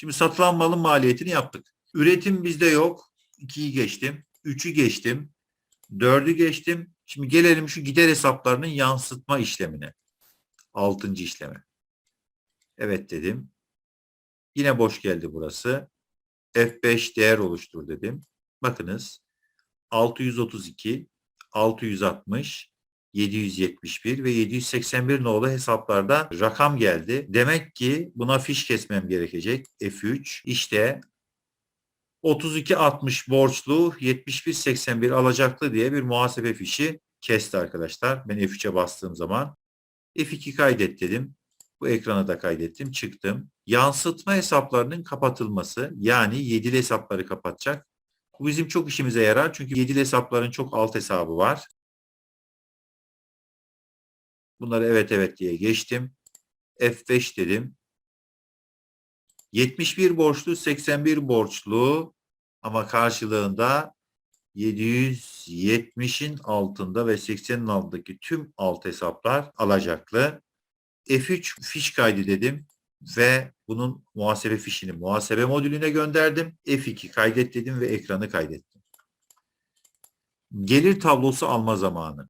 Şimdi satılan malın maliyetini yaptık. Üretim bizde yok. 2'yi geçtim. 3'ü geçtim. 4'ü geçtim. Şimdi gelelim şu gider hesaplarının yansıtma işlemine. 6. işleme. Evet dedim. Yine boş geldi burası. F5 değer oluştur dedim. Bakınız 632, 660, 771 ve 781 nolu hesaplarda rakam geldi. Demek ki buna fiş kesmem gerekecek. F3 işte 3260 borçlu 7181 alacaklı diye bir muhasebe fişi kesti arkadaşlar. Ben F3'e bastığım zaman F2 kaydet dedim. Bu ekranı da kaydettim. Çıktım. Yansıtma hesaplarının kapatılması yani yedili hesapları kapatacak. Bu bizim çok işimize yarar. Çünkü yedili hesapların çok alt hesabı var. Bunları evet evet diye geçtim. F5 dedim. 71 borçlu, 81 borçlu ama karşılığında 770'in altında ve 80'in altındaki tüm alt hesaplar alacaklı. F3 fiş kaydı dedim ve bunun muhasebe fişini muhasebe modülüne gönderdim. F2 kaydet dedim ve ekranı kaydettim. Gelir tablosu alma zamanı.